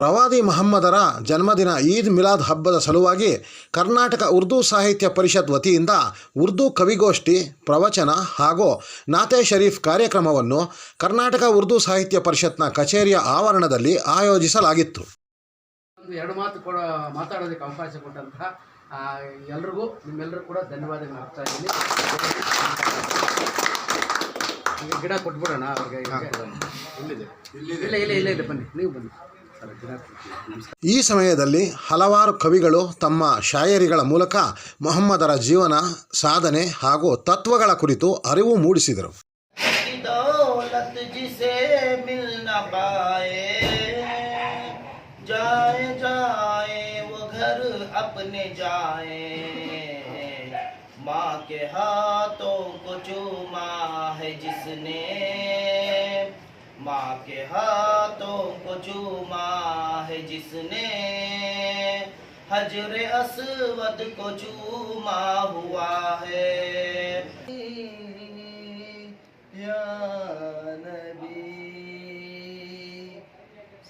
ಪ್ರವಾದಿ ಮಹಮ್ಮದರ ಜನ್ಮದಿನ ಈದ್ ಮಿಲಾದ್ ಹಬ್ಬದ ಸಲುವಾಗಿ ಕರ್ನಾಟಕ ಉರ್ದು ಸಾಹಿತ್ಯ ಪರಿಷತ್ ವತಿಯಿಂದ ಉರ್ದು ಕವಿಗೋಷ್ಠಿ ಪ್ರವಚನ ಹಾಗೂ ನಾತೆ ಶರೀಫ್ ಕಾರ್ಯಕ್ರಮವನ್ನು ಕರ್ನಾಟಕ ಉರ್ದು ಸಾಹಿತ್ಯ ಪರಿಷತ್ನ ಕಚೇರಿಯ ಆವರಣದಲ್ಲಿ ಆಯೋಜಿಸಲಾಗಿತ್ತು. ಒಂದು ಎರಡು ಮಾತು ಕೂಡ ಮಾತಾಡೋದಕ್ಕೆ ಅವಕಾಶ ಕೊಟ್ಟಂತಹ ಎಲ್ರಿಗೂ ನಿಮ್ಮೆಲ್ಲರೂ ಕೂಡ ಧನ್ಯವಾದಗಳು ಅರ್ತಾ ಇದ್ದೀನಿ. ಈಗ ಗಿಡ ಕೊಟ್ಬಿಡೋಣ ಅವ್ರಿಗೆ ಇಲ್ಲಿದೆ. ಇಲ್ಲ ಇಲ್ಲ ಇಲ್ಲ ಇಲ್ಲ ಬನ್ನಿ ನೀವು ಬನ್ನಿ. ಸರ್ ಗಿಡ ಕೊಡ್ತೀನಿ. ನಮಸ್ಕಾರ ಈ ಸಮಯದಲ್ಲಿ ಹಲವಾರು ಕವಿಗಳು ತಮ್ಮ ಶಾಯರಿಗಳ ಮೂಲಕ ಮೊಹಮ್ಮದರ ಜೀವನ ಸಾಧನೆ ಹಾಗೂ ತತ್ವಗಳ ಕುರಿತು ಅರಿವು ಮೂಡಿಸಿದರು की दौलत जिसे मिल न पाए जाए जाए वो घर अपने जाए माँ के हाथों को चूमा है जिसने ماں کے ہاتھوں کو چوما ہے جس نے۔ حجر اسود کو چوما ہوا ہے۔ یا نبی،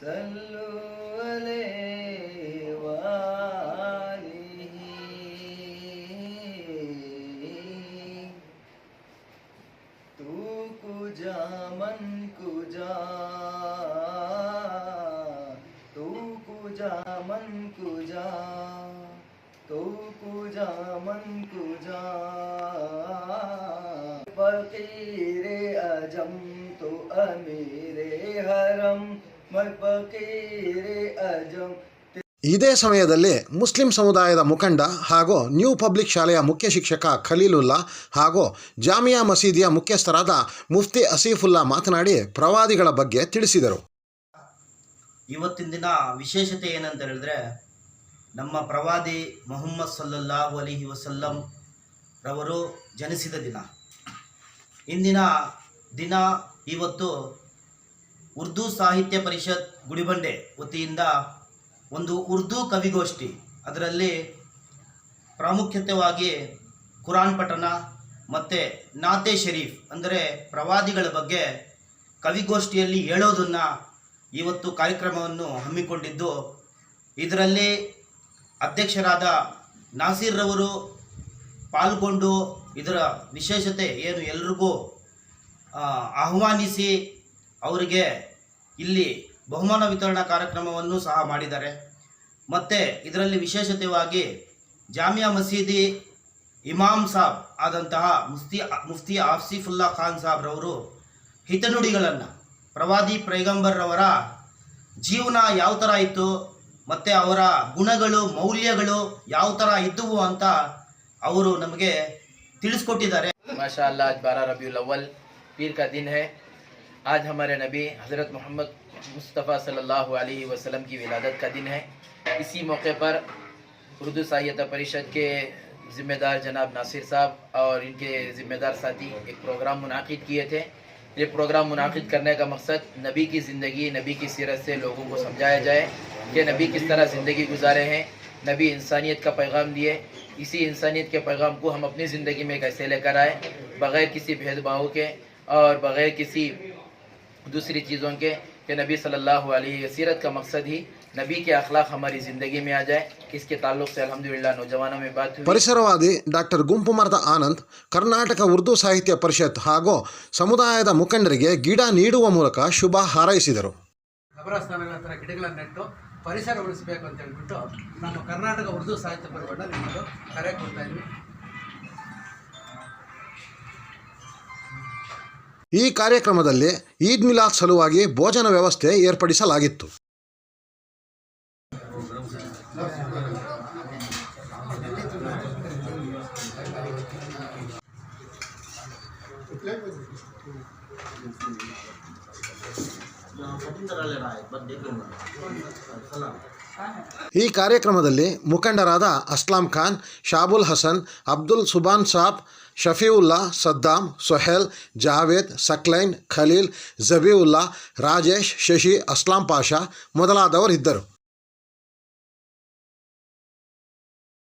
صلو علیہ وآلہ۔ تو کو جامن کجا تو جا من کجا تو کجا من جا فقیر اجم تو امیر حرم میں فقیر اجم ಇದೇ ಸಮಯದಲ್ಲಿ ಮುಸ್ಲಿಂ ಸಮುದಾಯದ ಮುಖಂಡ ಹಾಗೂ ನ್ಯೂ ಪಬ್ಲಿಕ್ ಶಾಲೆಯ ಮುಖ್ಯ ಶಿಕ್ಷಕ ಖಲೀಲುಲ್ಲಾ ಹಾಗೂ ಜಾಮಿಯಾ ಮಸೀದಿಯ ಮುಖ್ಯಸ್ಥರಾದ ಮುಫ್ತಿ ಅಸೀಫುಲ್ಲಾ ಮಾತನಾಡಿ ಪ್ರವಾದಿಗಳ ಬಗ್ಗೆ ತಿಳಿಸಿದರು. ಇವತ್ತಿನ ದಿನ ವಿಶೇಷತೆ ಏನಂತ ಹೇಳಿದ್ರೆ ನಮ್ಮ ಪ್ರವಾದಿ ಮೊಹಮ್ಮದ್ ಸಲ್ಲಲ್ಲಾಹು ಅಲಿಹಿ ವಸಲ್ಲಂ ರವರು ಜನಿಸಿದ ದಿನ. ಇಂದಿನ ದಿನ ಇವತ್ತು ಉರ್ದು ಸಾಹಿತ್ಯ ಪರಿಷತ್ ಗುಡಿಬಂಡೆ ವತಿಯಿಂದ ಒಂದು ಉರ್ದು ಕವಿಗೋಷ್ಠಿ. ಅದರಲ್ಲಿ ಪ್ರಾಮುಖ್ಯತೆವಾಗಿ ಕುರಾನ್ ಪಠನ ಮತ್ತು ನಾತೆ ಶರೀಫ್ ಅಂದರೆ ಪ್ರವಾದಿಗಳ ಬಗ್ಗೆ ಕವಿಗೋಷ್ಠಿಯಲ್ಲಿ ಹೇಳೋದನ್ನು ಇವತ್ತು ಕಾರ್ಯಕ್ರಮವನ್ನು ಹಮ್ಮಿಕೊಂಡಿದ್ದು, ಇದರಲ್ಲಿ ಅಧ್ಯಕ್ಷರಾದ ನಾಸೀರ್ರವರು ಪಾಲ್ಗೊಂಡು ಇದರ ವಿಶೇಷತೆ ಏನು ಎಲ್ರಿಗೂ ಆಹ್ವಾನಿಸಿ ಅವರಿಗೆ ಇಲ್ಲಿ ಬಹುಮಾನ ವಿತರಣಾ ಕಾರ್ಯಕ್ರಮವನ್ನು ಸಹ ಮಾಡಿದ್ದಾರೆ. ಮತ್ತು ಇದರಲ್ಲಿ ವಿಶೇಷತೆಯಾಗಿ ಜಾಮಿಯಾ ಮಸೀದಿ ಇಮಾಮ್ ಸಾಬ್ ಆದಂತಹ ಮುಫ್ತಿ ಮುಫ್ತಿ ಆಫ್ಸಿಫುಲ್ಲಾ ಖಾನ್ ಸಾಬ್ರವರು ಹಿತನುಡಿಗಳನ್ನು, ಪ್ರವಾದಿ ಪೈಗಂಬರ್ರವರ ಜೀವನ ಯಾವ ಥರ ಇತ್ತು, ಮತ್ತು ಅವರ ಗುಣಗಳು, ಮೌಲ್ಯಗಳು ಯಾವ ಥರ ಇದ್ದವು ಅಂತ ಅವರು ನಮಗೆ ತಿಳಿಸ್ಕೊಟ್ಟಿದ್ದಾರೆ. ಮಾಶಾ ಅಲ್ಲಾ ಬಾರಾ ರಬಿಯುಲ್ ಅವಲ್, ಪೀರ್ ಕಾ ದಿನ್ ಹೈ. ಆಜ್ ಹಮಾರೆ ನಬಿ ಹಜರತ್ ಮೊಹಮ್ಮದ್ مصطفیٰ صلی اللہ علیہ وسلم کی ولادت کا دن ہے۔ اسی موقع پر اردو ساہیتہ پریشد کے ذمہ دار جناب ناصر صاحب اور ان کے ذمہ دار ساتھی ایک پروگرام منعقد کیے تھے۔ یہ پروگرام منعقد کرنے کا مقصد نبی کی زندگی، نبی کی سیرت سے لوگوں کو سمجھایا جائے کہ نبی کس طرح زندگی گزارے ہیں۔ نبی انسانیت کا پیغام دیے اسی انسانیت کے پیغام کو ہم اپنی زندگی میں کیسے لے کر آئے؟ بغیر کسی بھید بھاؤ کے اور بغیر کسی دوسری چیزوں کے कि नबी सल्लल्लाहु अलैहि सीरत का मकसद ही नबी के अखलाक हमारी ज़िंदगी में आ जाए इसके ताल्लुक़ से अल्हम्दुलिल्लाह नौजवानों में बात हुई ಪರಿಸರವಾದಿ ಡಾಕ್ಟರ್ ಗುಂಪುಮರದ ಆನಂದ್ ಕರ್ನಾಟಕ ಉರ್ದು ಸಾಹಿತ್ಯ ಪರಿಷತ್ ಹಾಗೂ ಸಮುದಾಯದ ಮುಖಂಡರಿಗೆ ಗಿಡ ನೀಡುವ ಮೂಲಕ ಶುಭ ಹಾರೈಸಿದರು ಕಬರಸ್ಥಾನಗಳ ಹತ್ರ ಗಿಡಗಳನ್ನು ನೆಟ್ಟು ಪರಿಸರ ಉಳಿಸಬೇಕು ಅಂತ ಹೇಳ್ಬಿಟ್ಟು ನಾನು ಕರ್ನಾಟಕ ಉರ್ದು ಸಾಹಿತ್ಯ ಪರಿಷತ್ನ ನಿಮ್ಮದು ಕರೆ ಕೊಡ್ತಾ ಇದ್ದೀನಿ ಈ ಕಾರ್ಯಕ್ರಮದಲ್ಲಿ ಈದ್ ಮಿಲಾದ್ ಸಲುವಾಗಿ ಭೋಜನ ವ್ಯವಸ್ಥೆ ಏರ್ಪಡಿಸಲಾಗಿತ್ತು. ಈ ಕಾರ್ಯಕ್ರಮದಲ್ಲಿ ಮುಖಂಡರಾದ ಅಸ್ಲಾಂ ಖಾನ್, ಶಾಬುಲ್ ಹಸನ್, ಅಬ್ದುಲ್ ಸುಬಾನ್ ಸಾಬ್, ಶಫೀವುಲ್ಲಾ ಸದ್ದಾಂ ಸೊಹೇಲ್, ಜಾವೇದ್, ಸಕ್ಲೈನ್, ಖಲೀಲ್, ಜಬೀವುಲ್ಲಾ, ರಾಜೇಶ್, ಶಶಿ, ಅಸ್ಲಾಂ ಪಾಷಾ ಮೊದಲಾದವರಿದ್ದರು.